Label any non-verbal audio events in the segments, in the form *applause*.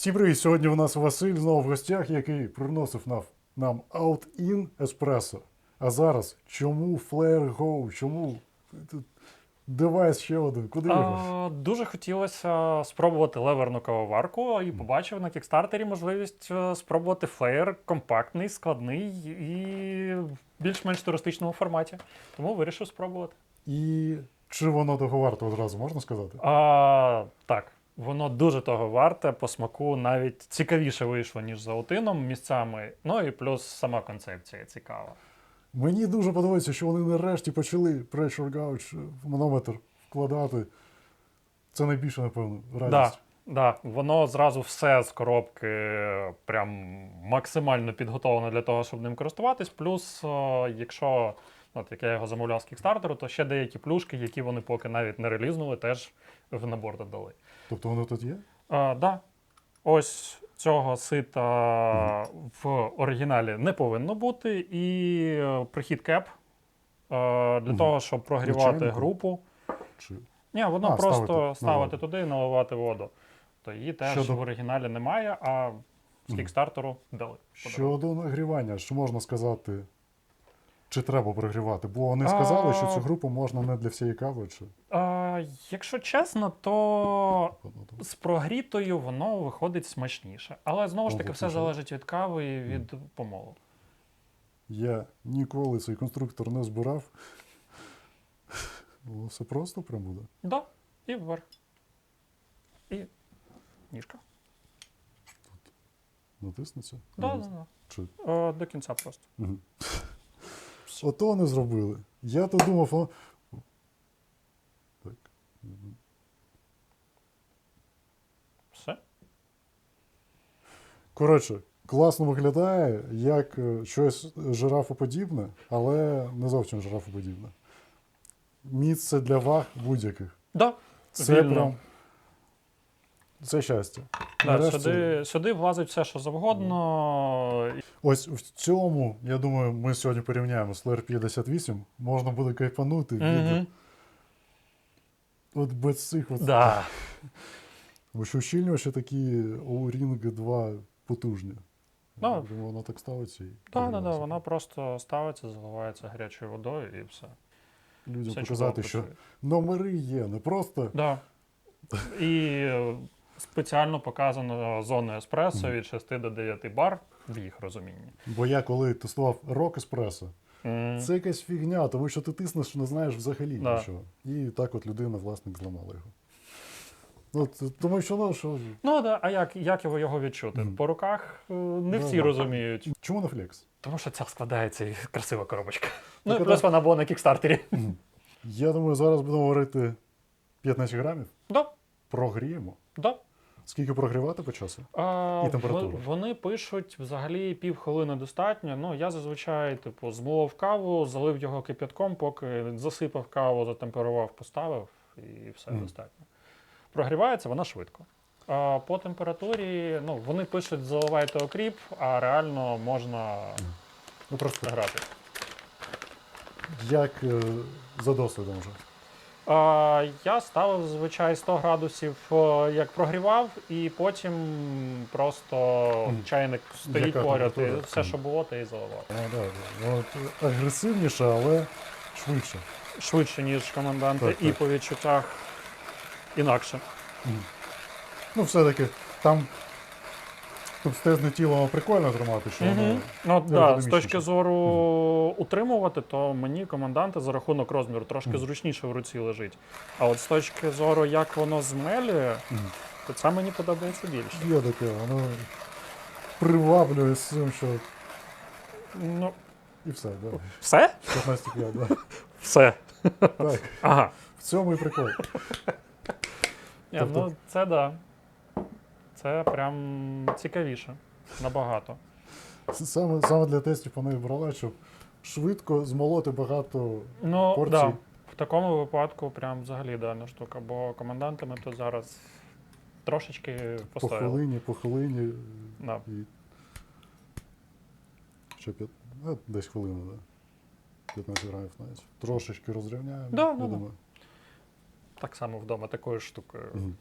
Всім привіт! Сьогодні у нас Василь знову в гостях, який приносив нам, нам Out-In Espresso. А зараз чому Flare Go? Чому девайс ще один? Куди його? Дуже хотілося спробувати леверну кавоварку і побачив на кікстартері можливість е, спробувати флеєр компактний, складний і в більш-менш туристичному форматі. Тому вирішив спробувати. І чи воно того варто одразу можна сказати? А, так, воно дуже того варте, по смаку навіть цікавіше вийшло, ніж за утином місцями. Ну і плюс сама концепція цікава. Мені дуже подобається, що вони нарешті почали Pressure Gauge в манометр вкладати. Це найбільше, напевно, Да, радість. да, воно зразу все з коробки е, прям максимально підготовлено для того, щоб ним користуватись. Плюс, якщо от як я його замовляв з кікстартеру, то ще деякі плюшки, які вони поки навіть не релізнули, теж в набор додали. Тобто воно тут є? А, да. Ось цього сита в оригіналі не повинно бути, і е, прихід кеп е, для Мгм. того, щоб прогрівати Звичайно. групу. Чи... Ні, воно А, просто ставити ставити, туди і наливати воду. То її теж Щодо- в оригіналі немає, а з кікстартеру дали. Щодо нагрівання, що можна сказати? Чи треба прогрівати? Бо вони сказали, що цю групу можна не для всієї кави, чи А, якщо чесно, то з прогрітою воно виходить смачніше. Але знову ж таки, все залежить від кави і від помолу. Я ніколи цей конструктор не збирав. Все просто прям буде. Да, і вверх. І ніжка. Тут Натиснеться. Да, да, да. Чи... Е, до кінця просто. Мгм. Ото вони зробили. Я то думав, о... так. Все. Коротше, класно виглядає, як е, щось жирафоподібне, але не зовсім жирафоподібне. Місце для ваг будь-яких. Да, Це Вільно. прям. Це щастя. да, сюди, сюди влазить все, що завгодно. Ось в цьому, я думаю, ми сьогодні порівняємо з Lair 58. Можна буде кайфанути від Мгм. от без цих от. Да. *laughs* Бо що ущільнювачі такі у Ring 2 потужні. Да. Воно так ставиться і. Так, да, да, прогрівається. вона просто ставиться, заливається гарячою водою і все. Людям все показати, що працює. номери є, не просто. Да. І е, спеціально показано зону еспресо від 6 до 9 бар в їх розумінні. Бо я коли тестував Rock Espresso, М, це якась фігня, тому що ти тиснеш, не знаєш взагалі Да. нічого. І так от людина, власник, зламала його. Ну, тому що ну, що. Ну да, а як, як його, його відчути? Мгм. По руках е, не всі да. розуміють. Чому не флекс? Тому що ця складається і красива коробочка. Ну Так, і а плюс вона була на кікстартері. Я думаю, зараз будемо говорити 15 грамів. Да, Прогріємо. да. Скільки прогрівати по часу? А, І температуру. Вони пишуть взагалі півхвилини достатньо. Ну, я зазвичай, типу, змолов каву, залив його кип'ятком, поки засипав каву, затемперував, поставив, і все Мгм. достатньо. Прогрівається вона швидко. А по температурі, ну, вони пишуть, заливайте окріп, а реально можна Ну просто грати. як е, за досвідом вже. Я ставив зазвичай 100 градусів, як прогрівав, і потім просто чайник стоїть Яка поряд, і температура? все, що було, те і заливав. Ну, да. От, агресивніше, але швидше. Швидше, ніж команданти, Так, і так. по відчуттях інакше. Ну, все-таки там товстезне тіло воно прикольно тримати, що воно. Ну, да, з точки зору утримувати, то мені команданти за рахунок розміру трошки зручніше в руці лежить. А от з точки зору, як воно змелює, то це мені подобається більше. Є таке, воно приваблює з цим, що. Ну, І все, да. все? 15 да. *laughs* Все. Так, Ага. в цьому і прикол. Ні, Тобто- ну це да. Це прям цікавіше. Набагато. Саме, саме для тестів вони брала, щоб швидко змолоти багато. Ну, Порцій. да. В такому випадку прям взагалі ідеальна штука, бо командантами тут зараз трошечки По хвилині, по хвилині. Да. І... Що, п'ят... а, десь хвилина, да. 15 грамів навіть. Трошечки розрівняємо. Да, да, да. Так само вдома такою штукою. Мгм.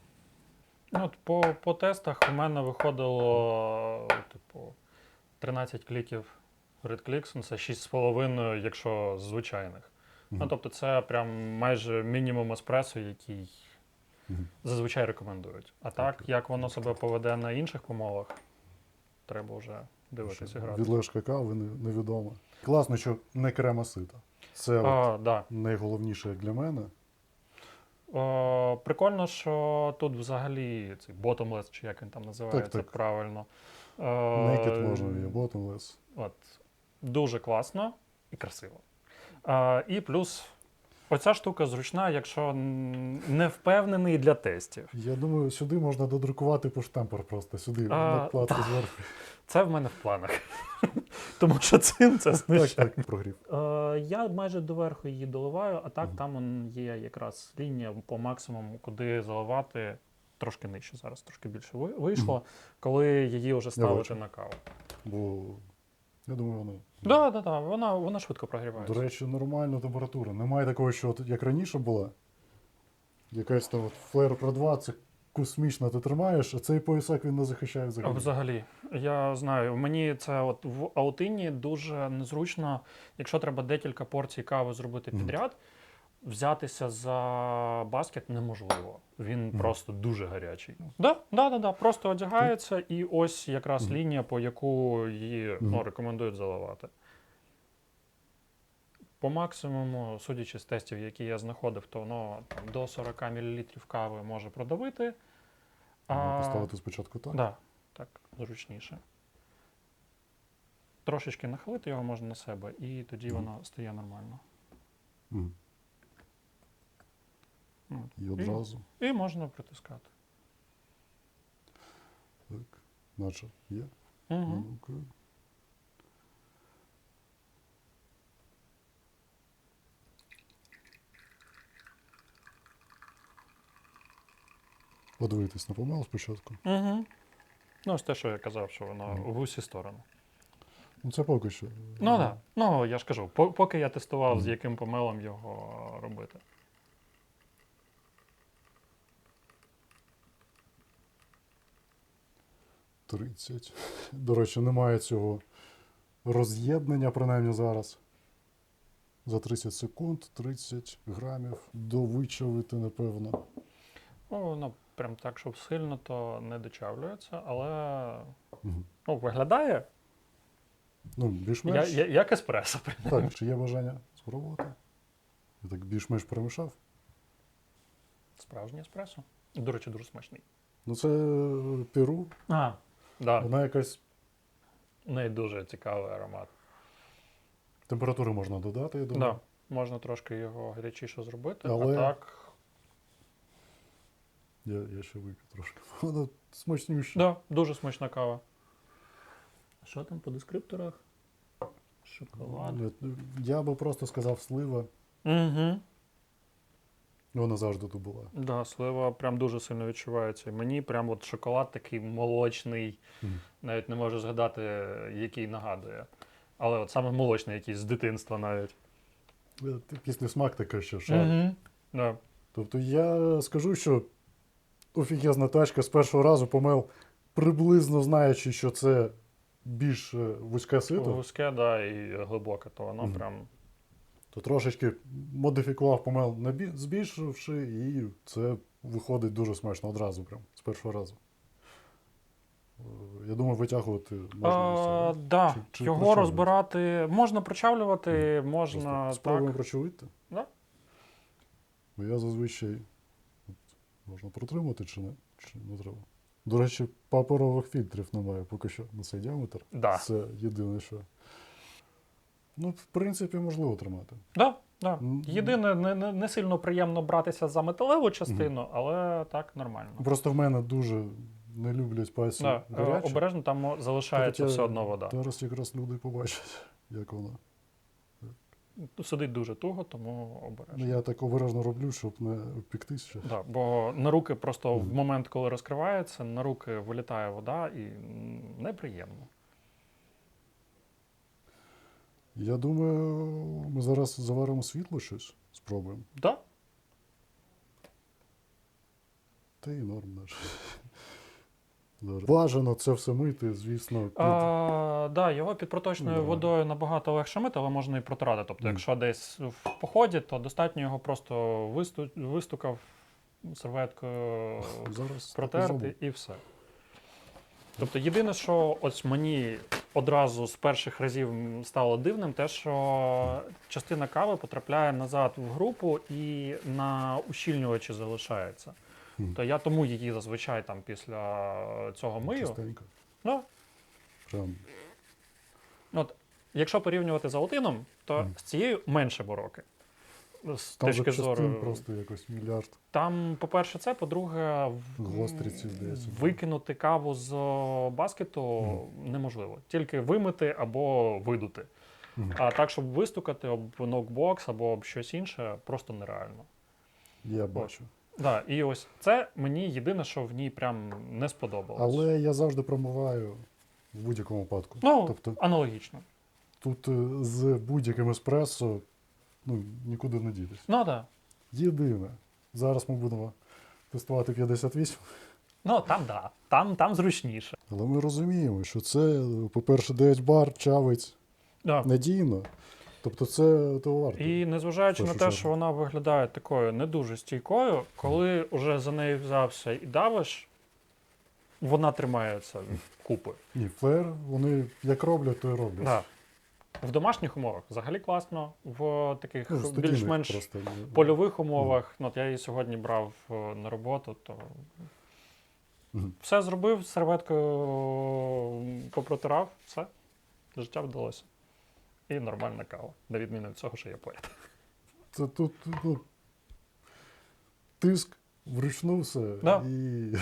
Ну, от по, по тестах у мене виходило типу 13 кліків Red Clicks, ну, це 6,5, якщо з звичайних. Ну, тобто це прям майже мінімум еспресо, який Мгм. зазвичай рекомендують. А так, як воно себе поведе на інших помолах, треба вже дивитися і грати. Відлежка кави не- невідома. Класно, що не крема сита. Це от да. найголовніше для мене. О, прикольно, що тут взагалі цей bottomless, чи як він там називається так. правильно. Е, Naked можна і bottomless. От. Дуже класно і красиво. А, і плюс оця штука зручна, якщо не впевнений для тестів. Я думаю, сюди можна додрукувати поштемпер просто. Сюди А, накладку зверху. Це в мене в планах. Тому що цим це знищає. прогрів. Е, я майже доверху її доливаю, а так там он є якраз лінія по максимуму, куди заливати. Трошки нижче зараз, трошки більше ви- вийшло, коли її вже ставити бачу. на каву. Бо я думаю, воно. Так, так, так, вона, вона швидко прогрівається. До речі, нормальна температура. Немає такого, що от як раніше була. Якась там от флеєр про 2, це космічно ти тримаєш, а цей поясак він не захищає взагалі. Взагалі, я знаю, мені це от в аутині дуже незручно, якщо треба декілька порцій кави зробити підряд, взятися за баскет неможливо. Він Мгм. просто дуже гарячий. Да, да, да, да, просто одягається, і ось якраз Мгм. лінія, по яку її ну, рекомендують заливати. По максимуму, судячи з тестів, які я знаходив, то воно там, до 40 мл кави може продавити. А, Поставити спочатку так. Да, так, зручніше. Трошечки нахилити його можна на себе, і тоді воно стає нормально. Мгм. І одразу. І можна притискати. Так. Наче є. Угу. Ну, окей. Подивитись на помел спочатку. Угу. Ну, ось те, що я казав, що воно в усі сторони. Ну, це поки що. Ну так. Да. Ну, я ж кажу, по- поки я тестував, з яким помелом його робити. — 30. До речі, немає цього роз'єднання, принаймні зараз. За 30 секунд 30 грамів довичавити, напевно. Ну, прям так, щоб сильно, то не дочавлюється, але Мгм. ну, виглядає Ну, більш-менш. я, як еспресо. Так, чи є бажання спробувати? Я так більш-менш перемішав. Справжнє еспресо. До речі, дуже смачний. Ну, це е, Перу. А, да. Вона якась У неї дуже цікавий аромат. температури можна додати, я думаю. Да. Можна трошки його гарячіше зробити, Але- а так. Я, я ще вип'ю трошки. *laughs* Вона смачнюща. Да, дуже смачна кава. Що там по дескрипторах? Шоколад. Я, я би просто сказав слива. Угу. Вона завжди тут була. Да, слива прям дуже сильно відчувається. І Мені прям от шоколад такий молочний, Мгм. навіть не можу згадати, який нагадує. Але от саме молочний якийсь з дитинства навіть. Е, Після смак таке ще шар. Угу. Да. Тобто я скажу, що офігезна тачка з першого разу помел, приблизно знаючи, що це більш е, вузьке сито, Гуске, да, і глибоке, то воно Мгм. прям. то трошечки модифікував помел, набі- збільшивши, і це виходить дуже смачно одразу, прям з першого разу. Е, Я думаю, витягувати можна. А, да. Чи- чи Його розбирати можна прочавлювати, можна спробуємо прочавити. Да. Бо я зазвичай можна протримати чи не, чи не треба. До речі, паперових фільтрів немає поки що на цей діаметр. Да. Це єдине, що. Ну, в принципі, можливо тримати. Да, да. Єдине, не, не, не сильно приємно братися за металеву частину, але так нормально. Просто в мене дуже не люблять пальці Да, е, обережно там залишається Хоча все одно вода. Зараз якраз люди побачать, як воно. Сидить дуже туго, тому Ну, обережно. я так обережно роблю, щоб не обпіктись ще. Да, бо на руки просто в момент, коли розкривається, на руки вилітає вода і неприємно. Я думаю, ми зараз заваримо світло щось, спробуємо. Да? Та й норм наш. Бажано це все мити, звісно. під- А, да, його під проточною Да. водою набагато легше мити, але можна і протирати. Тобто, Мгм. якщо десь в поході, то достатньо його просто висту... вистукав серветкою, Зараз протерти і все. Тобто, єдине, що ось мені одразу з перших разів стало дивним, те, що частина кави потрапляє назад в групу і на ущільнювачі залишається. То я тому її зазвичай там після цього мию. Ну, Прям. От, якщо порівнювати з Алтином, то Мгм. з цією менше бороки. З Там точки зору. просто якось мільярд. Там, по-перше, це, по-друге, викинути каву з баскету неможливо. Тільки вимити або видути. Мгм. А так, щоб вистукати об нокбокс або об щось інше, просто нереально. Я бачу. Да, і ось це мені єдине, що в ній прям не сподобалось. Але я завжди промиваю в будь-якому випадку. Ну, Тобто аналогічно. тут е, з будь-яким еспресо ну, нікуди не дітись. Ну так. Да. Єдине. Зараз ми будемо тестувати 58, Ну там да. Там, там зручніше. але ми розуміємо, що це, по-перше, 9 бар, чавить Да. надійно. Тобто це того варто. І незважаючи на те, що вона виглядає такою не дуже стійкою, коли вже за нею взявся і давиш, вона тримається купи. Ні, флер, вони як роблять, то і роблять. Да. В домашніх умовах взагалі класно, в таких Ну, більш-менш просто, ну, польових умовах. Ну, от я її сьогодні брав е, на роботу, то все зробив, серветкою попротирав, все, життя вдалося. І нормальна кава, на відміну від цього, що є поряд. Це тут ну, тиск вручну все. Да. І,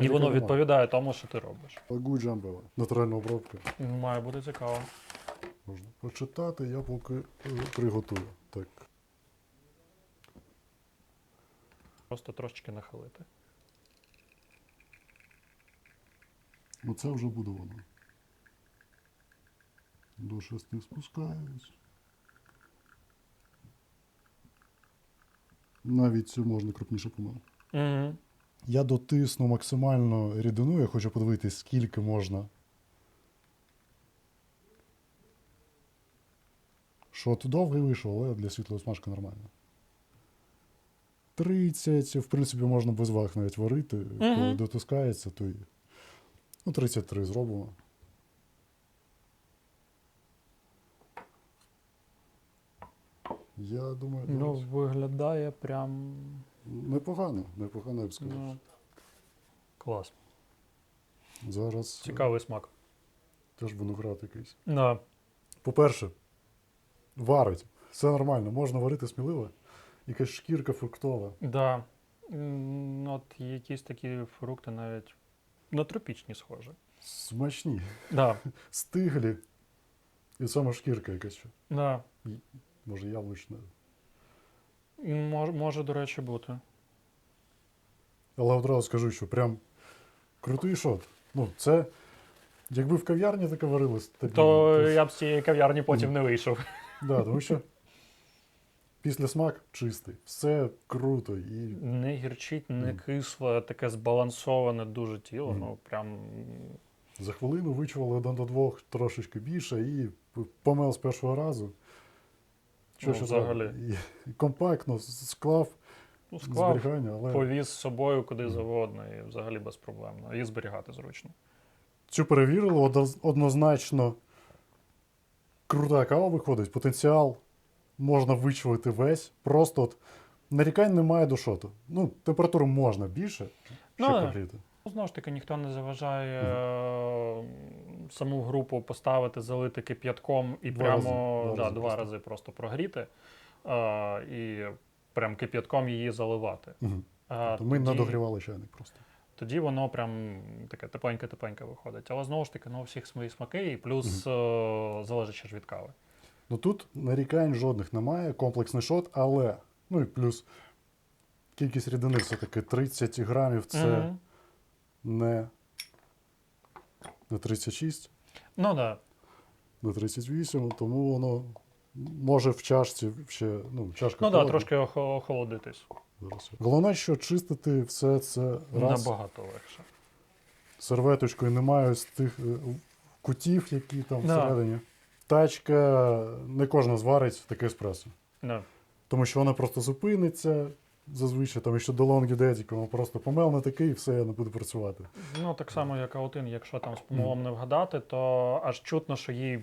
І воно відповідає тому, що ти робиш. Лагу джамбела. Натуральна обробка. Має бути цікаво. Можна почитати, я поки е, приготую. Так. Просто трошечки нахилити. Оце вже буде воно. До шести спускаюсь. Навіть можна крупніше помилити. Угу. Я дотисну максимально рідину, я хочу подивитись, скільки можна. Що от довгий вийшов, але для світлої смажки нормально. 30, в принципі, можна без ваг навіть варити. Коли дотискається, то і. Ну, 33 зробимо. Я думаю, Ну, виглядає прям. непогано, непогано, я б сказав. Ну, клас. Зараз Цікавий смак. теж виноград якийсь. Да. По-перше, варить. Все нормально, можна варити сміливо. Якась шкірка фруктова. Да. М, От якісь такі фрукти навіть на тропічні схожі. Смачні, Да. *laughs* стиглі. І саме шкірка якась. ще. Да. Може, яблучна. Мож, може, до речі, бути. Але одразу скажу, що прям крутий шот. Ну, це. Якби в кав'ярні таке стабільно, То ж- я б з цієї кав'ярні потім не вийшов. Да, тому що після смак чистий. Все круто. І Не гірчить, не Мгм. кисле, таке збалансоване дуже тіло. Мгм. Ну прям за хвилину вичували один до двох трошечки більше і п- помел з першого разу. Що Ну, взагалі. *laughs* компактно склав ну, склав, зберігання, але повіз з собою куди завгодно і взагалі безпроблемно. І зберігати зручно. цю перевірили однозначно. Крута кава виходить, потенціал можна вичувати весь. Просто от нарікань немає до шоту. Ну, температуру можна більше, ще. Ну, Знову ж таки, ніхто не заважає е, саму групу поставити, залити кип'ятком і Два прямо рази, два да, рази два рази просто прогріти е, і прям кип'ятком її заливати. Мгм. А Тобто Ми тоді, надогрівали чайник просто. тоді воно прям таке тепленьке-тепленьке виходить. Але знову ж таки, ну, у всіх свої смаки, і плюс е, залежить ще ж від кави. Ну тут нарікань жодних немає, комплексний шот, але. Ну і плюс кількість рідини все-таки 30 грамів це Мгм. не, не 36, Ну. Да. не 38, тому воно може в чашці ще. Ну, чашка Ну да, холодна. трошки охо- охолодитись. Зараз. Головне, що чистити все це раз Набагато легше. серветочкою, немає ось тих е, кутів, які там Да. всередині. Тачка не кожна зварить таке еспресо. Да. Тому що вона просто зупиниться. Зазвичай там ще до лонгі дедіка, воно просто помел не такий, і все, я не буду працювати. Ну, так само, як аутин, якщо там з помилом не вгадати, то аж чутно, що їй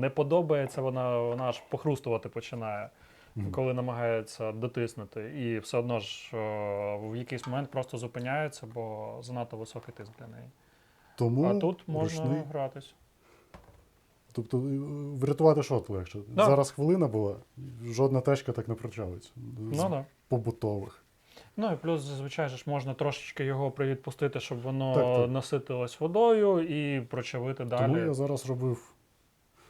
не подобається, вона, вона аж похрустувати починає, коли намагається дотиснути. І все одно ж о, в якийсь момент просто зупиняється, бо занадто високий тиск для неї. Тому а тут можна ручний. гратись. Тобто е, врятувати шот легше. Да. Зараз хвилина була, жодна тачка так не причалиться. Ну, да. Побутових. Ну і плюс, зазвичай ж можна трошечки його привідпустити, щоб воно Так, так. наситилось водою і прочавити Тому далі. я зараз робив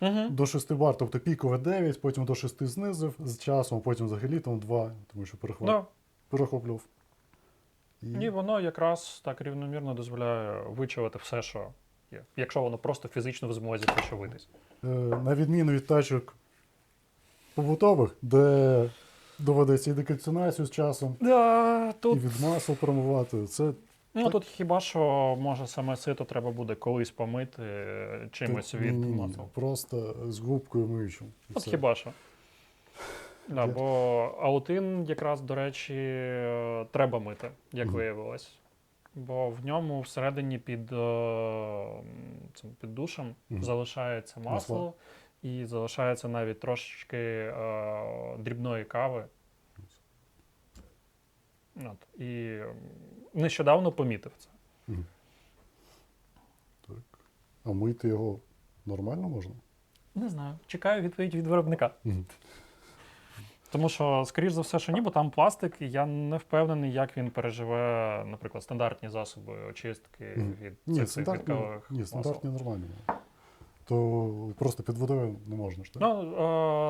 Угу. до 6 бар, тобто пікове 9, потім до 6 знизив з часом, потім взагалі там 2, тому що перехоп... Да. перехоплював. І... І воно якраз так рівномірно дозволяє вичавити все, що є. Якщо воно просто фізично в змозі почавитись. Е, на відміну від тачок побутових, де доведеться і декальцинацію з часом, Да, і тут, від масла промивати. Це ну, тут хіба що може саме сито треба буде колись помити е, чимось Тут від ні-ні-ні, масла. Просто з губкою миючим. і От все. хіба що. *laughs* Да, бо аутин якраз, до речі, е, треба мити, як Мгм. виявилось. Бо в ньому всередині під, е, м, цим, під душем Мгм. залишається масло, Масло. І залишається навіть трошечки е, дрібної кави. От, і нещодавно помітив це. Так. А мити його нормально можна? Не знаю. Чекаю відповідь від виробника. Мгм. Тому що, скоріш за все, що ні, бо там пластик, і я не впевнений, як він переживе, наприклад, стандартні засоби очистки Мгм. від Ні, цих стандартні, рідкових ні, масел. стандартні нормальні. То просто під водою не можна ж так? Ну, е,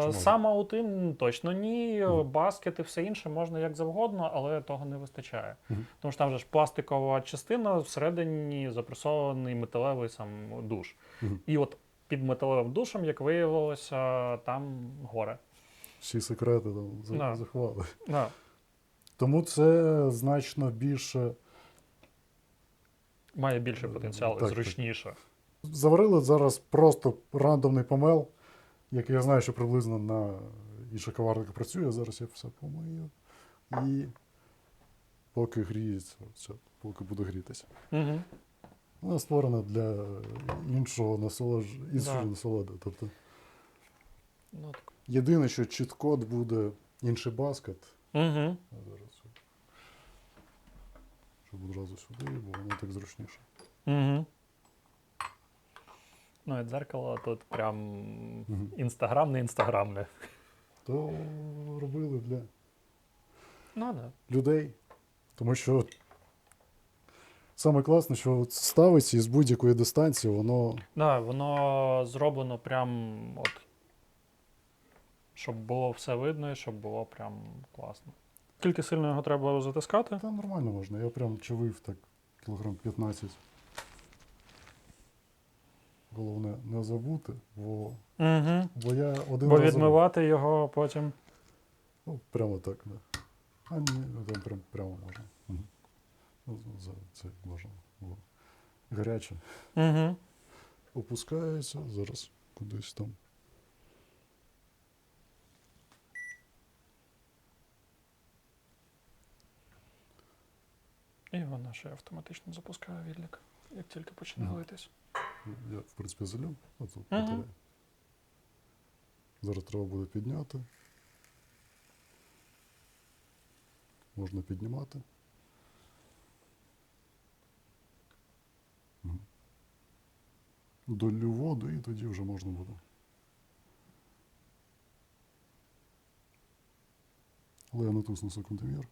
можна? сам аутин точно ні, Мгм. баскет і все інше можна як завгодно, але того не вистачає. Мгм. Тому що там же ж пластикова частина, всередині запресований металевий сам душ. Мгм. І от під металевим душем, як виявилося, там горе. Всі секрети там Да. заховали. Да. Тому це значно більше. Має більший Е, потенціал і так, зручніше. Заварили зараз просто рандомний помел, який я знаю, що приблизно на інших коварниках працює. Зараз я все помию. І поки гріється, все, поки буду грітися. Угу. Вона створена для іншого насолож... іншої Да. насолоди. Тобто, Ну, так. єдине, що чіткод буде інший баскет. Угу. Зараз. Щоб одразу сюди, бо воно так зручніше. Угу. Ну, і дзеркало тут прям Мгм. інстаграмне, інстаграмне. То робили для Ну, да. людей. Тому що саме класне, що ставиться і з будь-якої дистанції, воно Да, воно зроблено прям от. Щоб було все видно і щоб було прям класно. Скільки сильно його треба затискати? та нормально можна. Я прям чавив так кілограм 15. Головне не забути, бо, Угу. бо я один Бо раз відмивати його потім. Ну, прямо так, да. А ні, ну, там прям, прямо можна. Мгм. Ну, за це можна. Бо гаряче. Угу. Опускається, зараз кудись там. І воно ще автоматично запускає відлік, як тільки почне литись. Я, в принципі. Оцю Мгм. батарею. Зараз треба буде підняти. Можна піднімати. Долю воду і тоді вже можна буде. Але я натисну секундомір.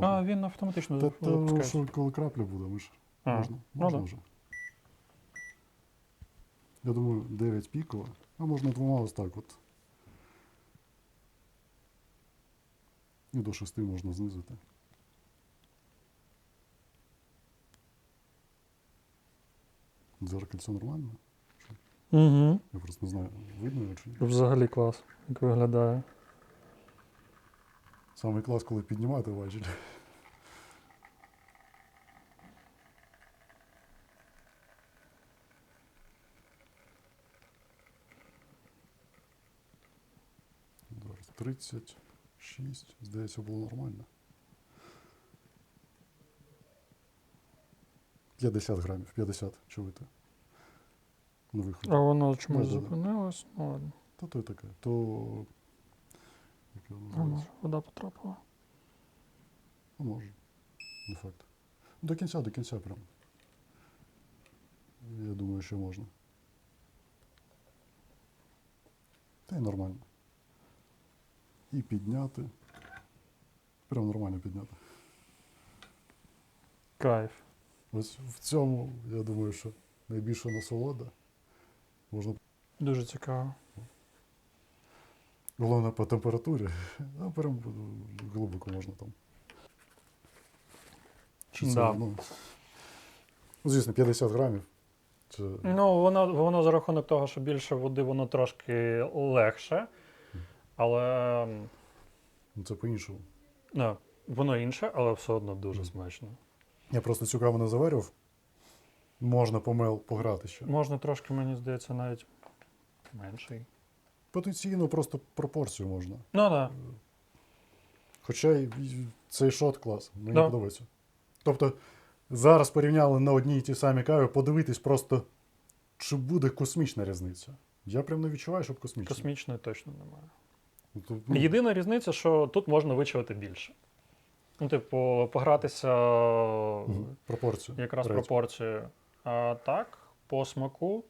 А, він автоматично Та, та що коли крапля буде, ми ж А, можна, ну можна вже. Я думаю, 9 пікова, а можна двома ось так от. І до 6 можна знизити. Дзеркальце нормально? Угу. Я просто не знаю, видно його чи ні. Взагалі клас, як виглядає. Самий клас, коли піднімати важіль. Зараз 36, здається, було нормально. 50 грамів, 50 чуєте. На виході. А воно чомусь зупинилось. Ну ладно. Та то й таке. То. Як його А називається? може, вода потрапила. А може. Не факт. До кінця, до кінця прям. Я думаю, що можна. Та й нормально. І підняти. Прям нормально підняти. Кайф. Ось в цьому, я думаю, що найбільша насолода. Можна Дуже цікаво. головне по температурі. А прям глибоко можна там. Чи це, Да. ну, звісно, 50 грамів. Це Ну, воно, воно за рахунок того, що більше води, воно трошки легше. Але Ну, Це по-іншому. ну, воно інше, але все одно дуже смачно. Я просто цю каву не заварював. Можна помел пограти ще. Можна трошки, мені здається, навіть менший. Потенційно просто пропорцію можна. Ну так. Хоча й цей шот клас, мені Да. подобається. Тобто зараз порівняли на одній і ті самі каві, подивитись просто, чи буде космічна різниця. Я прям не відчуваю, щоб космічна. Космічної точно немає. Тобто, ну, Єдина різниця, що тут можна вичавити більше. Ну, типу, погратися пропорцію. якраз третю. пропорцією. А так, по смаку,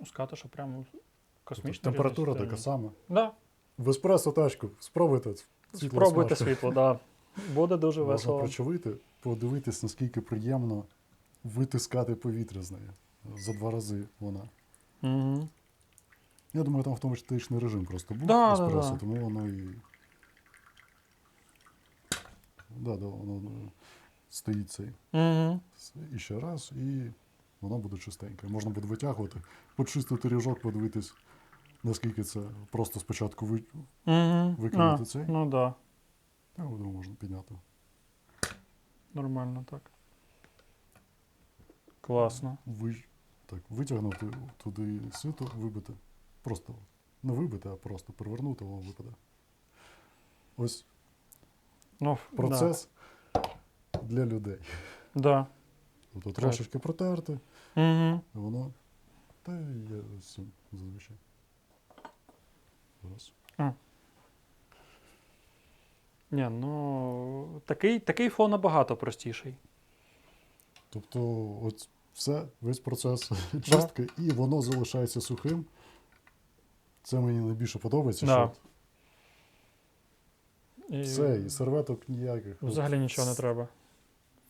ну, сказати, що прямо Тобто космічна температура різниця така сама. Да, В еспресо тачку спробуйте. світло спробуйте смажте. світло, да. Буде дуже Можна весело. прочавити, подивитись, наскільки приємно витискати повітря з неї. За два рази вона. Угу. Я думаю, там автоматичний режим просто був Да, да, еспресо, да. тому воно і. Да, да, воно е, стоїть цей. Угу. І ще раз, і воно буде чистеньке. Можна буде витягувати, почистити ріжок, подивитись, наскільки це просто спочатку ви... Угу. Викинути цей? Ну так, да. Я думаю, можна підняти. нормально так. Класно. Ви... Так, витягнути туди сито, вибити. Просто не вибити, а просто перевернути, воно випаде. Ось Ну, процес для людей. Да. Да. Тобто трошечки протерти, Угу. а воно. Та я зазвичай. Зараз. Ні, ну такий, такий фон набагато простіший. Тобто, от все, весь процес чистки, і воно залишається сухим. Це мені найбільше подобається, Да. що І все, і серветок ніяких. Взагалі нічого не треба.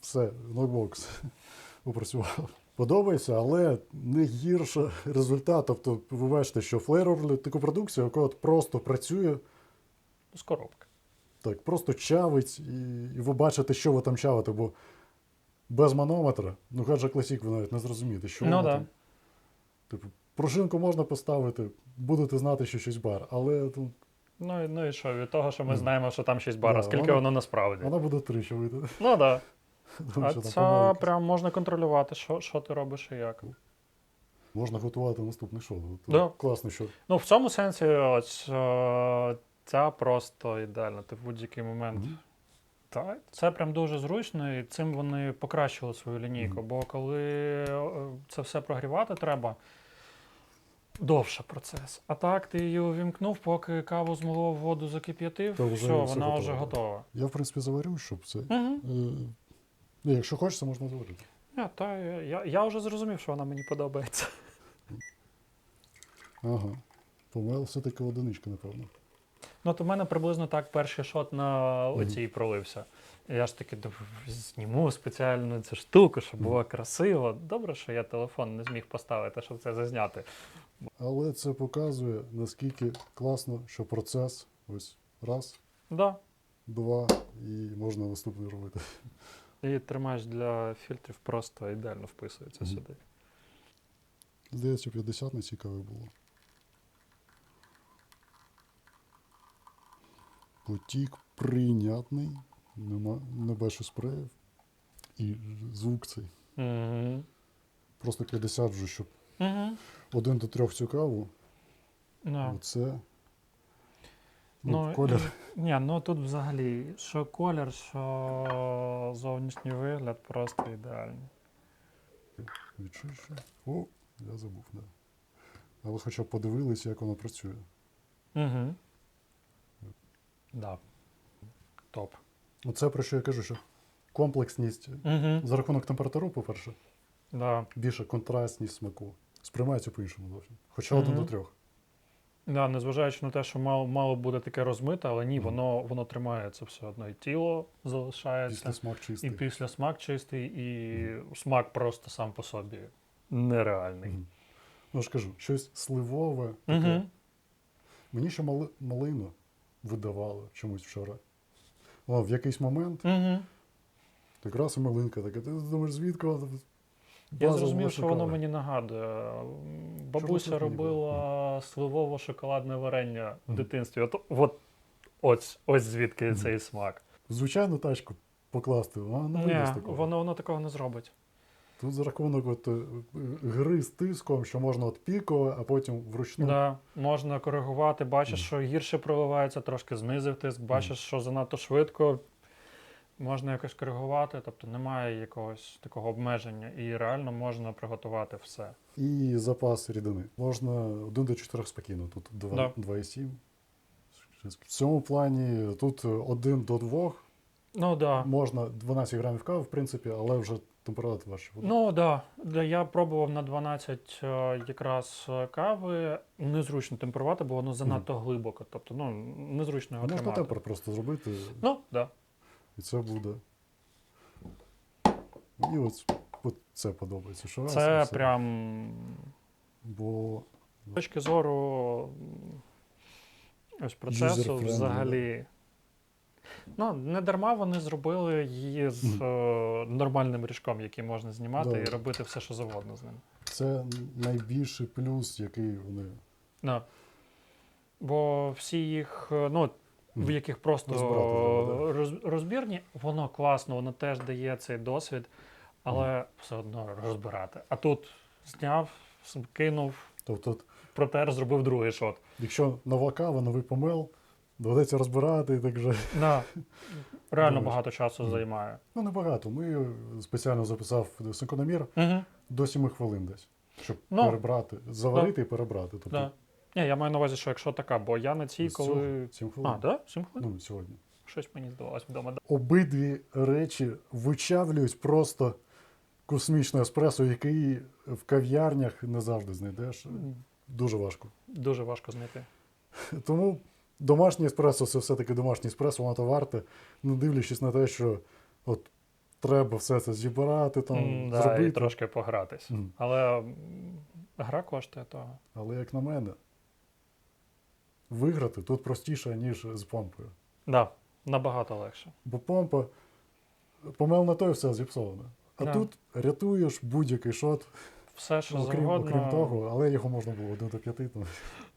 Все, нокбокс *laughs* попрацював. Подобається, але не гірше результат. Тобто, ви бачите, що флейрор таку продукцію, яка от просто працює, З коробки. так, просто чавить, і, і ви бачите, що ви там чавите, бо без манометра, ну Гаджа Classic ви навіть не зрозумієте, що Ну воно да. там. Типу, пружинку можна поставити, будете знати, що щось бар, але ну, Ну, і- ну і що, від того, що ми Ну. знаємо, що там 6 бара, Да, скільки воно- воно насправді. вона буде три чавити. Ну так. *laughs* Тому А що там це помилки. прям можна контролювати, що, що ти робиш і як. Можна готувати наступний шоу. От, Да. Класно, що Ну, в цьому сенсі, ось, е, ця просто ідеальна. Ти в будь-який момент. Мгм. Так, це прям дуже зручно, і цим вони покращили свою лінійку. Бо коли е, це все прогрівати треба, довше процес. А так, ти її увімкнув, поки каву змолов, воду закип'ятив, вже все, все вона готово, вже готова. я, в принципі, заварю, щоб це. Угу. Е, ну, якщо хочеться, можна заварити. Я, та, я, я вже зрозумів, що вона мені подобається. Ага. Помел все-таки одиничка, напевно. Ну, от у мене приблизно так перший шот на оцій пролився. Я ж таки зніму спеціально цю штуку, щоб було красиво. Добре, що я телефон не зміг поставити, щоб це зазняти. Але це показує, наскільки класно, що процес ось раз, Да. два, і можна наступний робити. І тримач для фільтрів просто ідеально вписується Мгм. сюди. Здається, 50 не цікаве було. Потік прийнятний, нема, не бачу спреїв. І звук цей. Угу. Просто 50 вже, щоб Угу. один до трьох цю каву. Да. Оце. Ну, Ну, колір. і- Ні, ну тут взагалі, що колір, що зовнішній вигляд просто ідеальний. Відчуй. О, я забув, да. Але хоча б подивилися, як воно працює. Угу. Да. Топ. Оце про що я кажу, що комплексність Угу. за рахунок температури, по-перше, Да. більше контрастність смаку. Сприймається по-іншому зовсім. Хоча один до трьох. Да, незважаючи на те, що мало, мало буде таке розмите, але ні, воно, воно тримається все одно. І тіло залишається, Після смак чистий. і після смак чистий, і смак просто сам по собі нереальний. Мгм. Ну ж кажу, щось сливове. Таке. Угу. Мені ще мали, малину видавало чомусь вчора. О, в якийсь момент Угу. якраз і малинка така. Ти думаєш, звідки? Я зрозумів, що воно мені нагадує. Бабуся робила сливово-шоколадне варення в дитинстві. От, от ось, ось звідки цей смак. Звичайну тачку покласти, вона не Ні, вийде з такого. воно, воно такого не зробить. Тут за рахунок от, е, гри з тиском, що можна от піково, а потім вручну. Да, можна коригувати, бачиш, Мгм. що гірше проливається, трошки знизив тиск, бачиш, що занадто швидко. Можна якось коригувати, тобто немає якогось такого обмеження, і реально можна приготувати все. І запас рідини. Можна 1 до 4 спокійно. Тут 2, Да. 2,7. В цьому плані тут 1 до 2. Ну да. Можна 12 грамів кави, в принципі, але вже температура ваша. буде. Ну да. Да, Я пробував на 12 е, якраз е, кави. Незручно темперувати, бо воно занадто глибоко. Тобто, ну, незручно його Можна тримати. темпер просто зробити, Ну, да. І це буде. Мені от, от це подобається. Що Це все. прям Бо з точки зору ось процесу взагалі. Ну, не дарма вони зробили її з е, нормальним ріжком, який можна знімати Да. і робити все, що завгодно з ним. це найбільший плюс, який вони. Да. Бо всі їх, е, ну, в яких просто Розбирати роз, розбірні, воно класно, воно теж дає цей досвід, але все одно розбирати. А тут зняв, кинув, Тобто, от, протер, зробив другий шот. якщо нова кава, новий помел, доведеться розбирати і так же. Да. *laughs* Реально Думаєш? багато часу Мгм. займає. Ну, небагато. Ми спеціально записав секундомір Угу. до 7 хвилин десь, щоб Ну, перебрати, заварити і перебрати. Тобто, Да. Ні, я маю на увазі, що якщо така, бо я на цій, коли. цього 7 хвилин. А, да? Сім хвилин? Ну, сьогодні. Щось мені здавалось вдома. Обидві речі вичавлюють просто космічну еспресо, який в кав'ярнях не завжди знайдеш. Дуже важко. Дуже важко знайти. *laughs* Тому домашнє еспресо це все-таки домашнє еспресо, воно то варте, не дивлячись на те, що от треба все це зібрати, там, М, да, зробити. і трошки погратись. Мгм. Але м, гра коштує того. Але як на мене, виграти тут простіше, ніж з помпою. Да, набагато легше. Бо помпа помел на той все зіпсовано. А Да. тут рятуєш будь-який шот, Все, що ну, окрім, завгодно. окрім того, але його можна було 1 до 5. Там.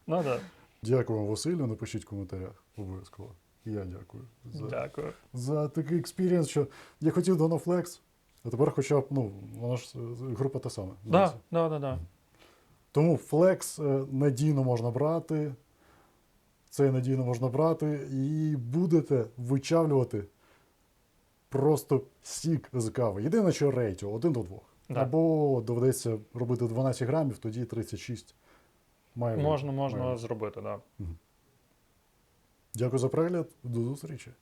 Ну да. Дякую вам, Василю. Напишіть в коментарях обов'язково. Я дякую за, Дякую. за такий експірієнс, що я хотів до NoFlex, а тепер хоча б, ну, вона ж група та сама. Да, да, да, да. Тому Flex е, надійно можна брати. Це надійно можна брати, і будете вичавлювати просто сік з кави. Єдине, що рейтю 1 до 2. Да. Або доведеться робити 12 грамів, тоді 36. Має. Можна, можна Має. зробити, да. Дякую за перегляд. До зустрічі.